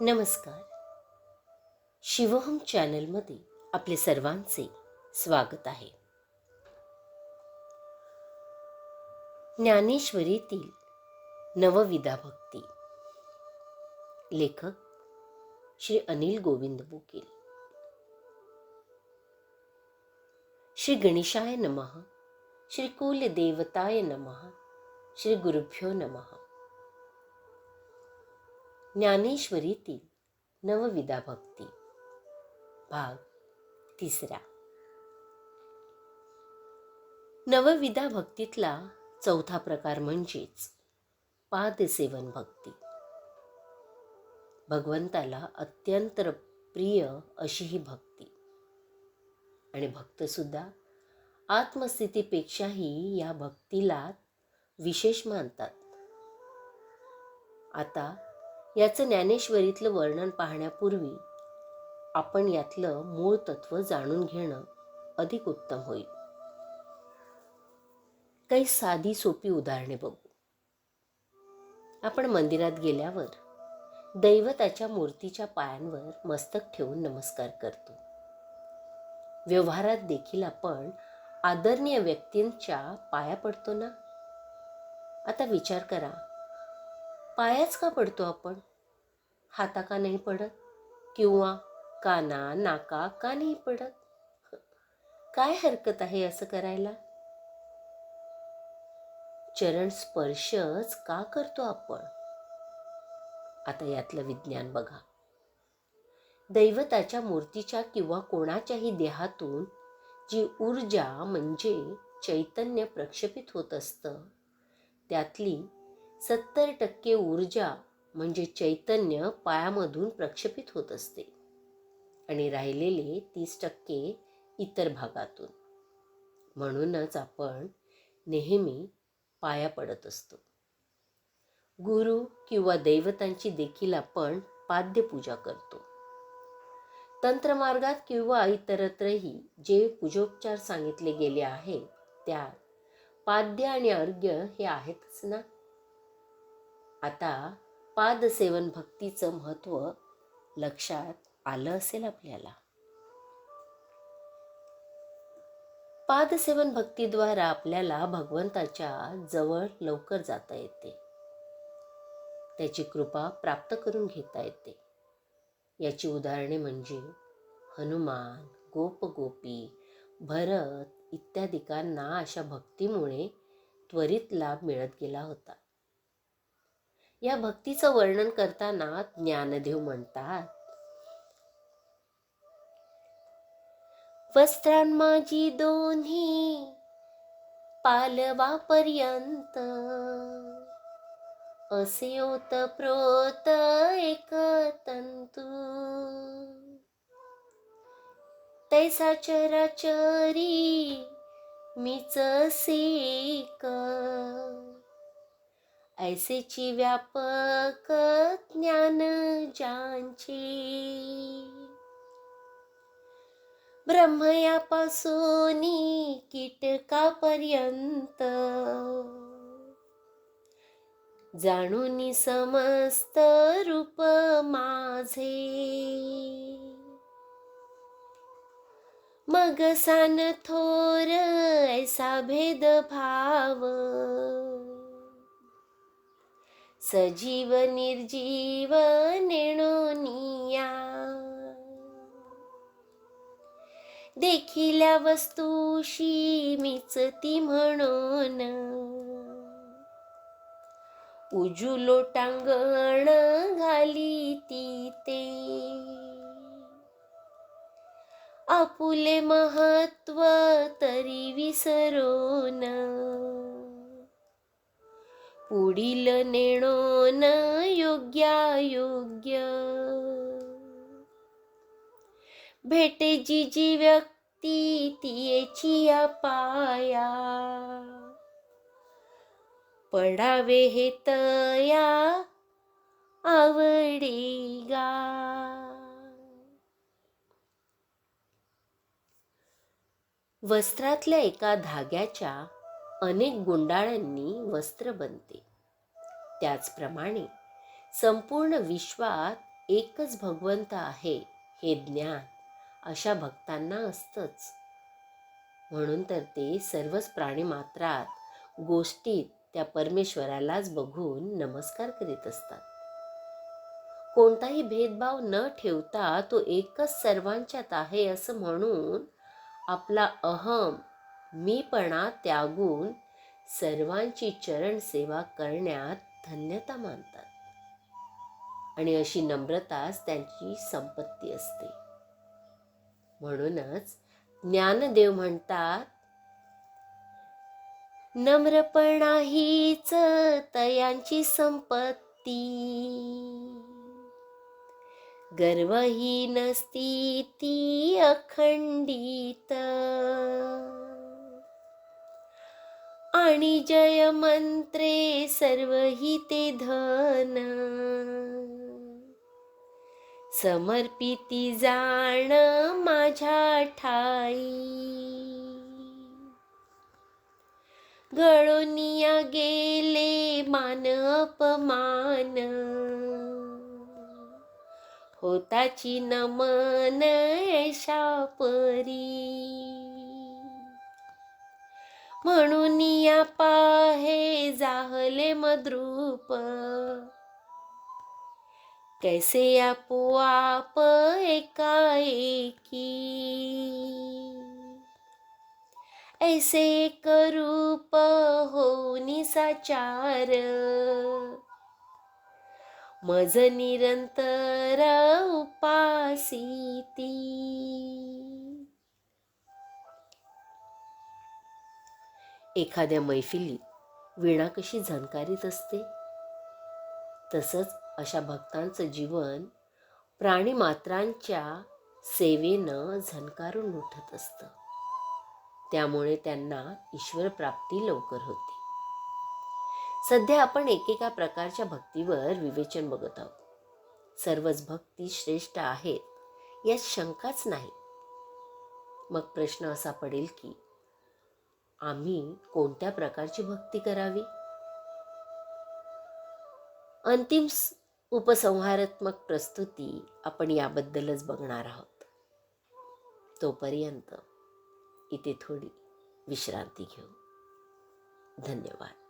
नमस्कार. शिवहम चॅनलमध्ये आपले सर्वांचे स्वागत आहे. ज्ञानेश्वरीतील नवविधा भक्ती. लेखक श्री अनिल गोविंद बोकील श्री गणेशाय नमः श्री कुलदेवताय नमः श्री गुरुभ्यो नमः. ज्ञानेश्वरीतील नवविदा भक्ती. भाग तिसरा. नवविदा भक्तीतला चौथा प्रकार म्हणजेच पादसेवन भक्ती. भगवंताला अत्यंत प्रिय अशी ही भक्ती. आणि भक्तसुद्धा आत्मस्थितीपेक्षाही या भक्तीला विशेष मानतात. आता याचं ज्ञानेश्वरीतलं वर्णन पाहण्यापूर्वी आपण यातलं मूळ तत्व जाणून घेणं अधिक उत्तम होईल. काही साधी सोपी उदाहरणे बघू. आपण मंदिरात गेल्यावर दैवताच्या मूर्तीच्या पायांवर मस्तक ठेवून नमस्कार करतो. व्यवहारात देखील आपण आदरणीय व्यक्तींच्या पाया पडतो ना? आता विचार करा पायाच का पडतो आपण? हाता का नाही पडत? किंवा काना नाका का नाही पडत? काय हरकत आहे असं करायला? चरण स्पर्शच का करतो आपण? आता यातलं विज्ञान बघा. दैवताच्या मूर्तीच्या किंवा कोणाच्याही देहातून जी ऊर्जा म्हणजे चैतन्य प्रक्षेपित होत असतं त्यातली सत्तर टक्के ऊर्जा म्हणजे चैतन्य पायामधून प्रक्षेपित होत असते. आणि राहिलेले तीस टक्के इतर भागातून. म्हणूनच आपण नेहमी पाया पडत असतो. गुरु किंवा दैवतांची देखील आपण पाद्यपूजा करतो. तंत्रमार्गात किंवा इतरत्रही जे पूजोपचार सांगितले गेले आहेत त्यात पाद्य आणि अर्घ्य हे आहेतच ना? आता पादसेवन भक्तीचं महत्त्व लक्षात आलं असेल आपल्याला. पादसेवन भक्तीद्वारा आपल्याला भगवंताच्या जवळ लवकर जाता येते. त्याची कृपा प्राप्त करून घेता येते. याची उदाहरणे म्हणजे हनुमान गोपगोपी भरत इत्यादिकांना अशा भक्तीमुळे त्वरित लाभ मिळत गेला होता. या भक्तीचं वर्णन करताना ज्ञानदेव म्हणतात वस्त्रां माझी दोन्ही पालवापर्यंत असे होत प्रोत एक तंतू. तैसा चराचरी मीच सीक ऐसेची व्यापक ज्ञान ज्यांचे. ब्रह्मयापासून कीटकापर्यंत. जाणून समस्त रूप माझे. मग सान थोर ऐसा भेद भाव सजीव निर्जीव नेणोनिया देखिल्या वस्तूशी मीच ती म्हणून. उजू लोटांगण घाली ती ते. आपुले महत्त्व तरी विसरून. पुढील नेणोन योग्यायोग्य. भेटे जी जी व्यक्ती तियेची पाया पडावे हे तया आवडे गा. वस्त्रातल्या एका धाग्याच्या अनेक गुंडाळ्यांनी वस्त्र बनते. त्याचप्रमाणे संपूर्ण विश्वात एकच भगवंत आहे हे ज्ञान अशा भक्तांना असतंच. म्हणून तर ते सर्वच प्राणीमात्रात गोष्टीत त्या परमेश्वरालाच बघून नमस्कार करीत असतात. कोणताही भेदभाव न ठेवता तो एकच सर्वांच्यात आहे असं म्हणून आपला अहम मीपणा त्यागून सर्वांची चरण सेवा करण्यात धन्यता मानतात. आणि अशी नम्रताच त्यांची संपत्ती असते. म्हणूनच ज्ञानदेव म्हणतात नम्रपणा हीच तयांची संपत्ती. गर्व ही नसती ती अखंडित. आणि जय मंत्रे सर्व हिते धन। समर्पिती जाण माझ्या ठाई। गळोनिया गेले मान अपमान। होताची नमन ऐशा परी म्हणून या पाहे जाहले मद्रूप. कैसे आपोआप एकाएकी? ऐसे एक रूप होनी साचार. मज निरंतर उपासिती. एखाद्या मैफिलीत वीणा कशी झणकारीत असते? तसंच अशा भक्तांचं जीवन प्राणीमात्रांच्या सेवेनं झणकारून उठत असतं. त्यामुळे त्यांना ईश्वर प्राप्ती लवकर होते. सध्या आपण एकेका प्रकारच्या भक्तीवर विवेचन बघत आहोत. सर्वच भक्ती श्रेष्ठ आहेत यात शंकाच नाही. मग प्रश्न असा पडेल की आम्ही कोणत्या प्रकारची भक्ती करावी? अंतिम उपसंहारात्मक प्रस्तुती आपण याबद्दलच बघणार आहोत. तोपर्यंत इथे थोडी विश्रांती घेऊ. धन्यवाद.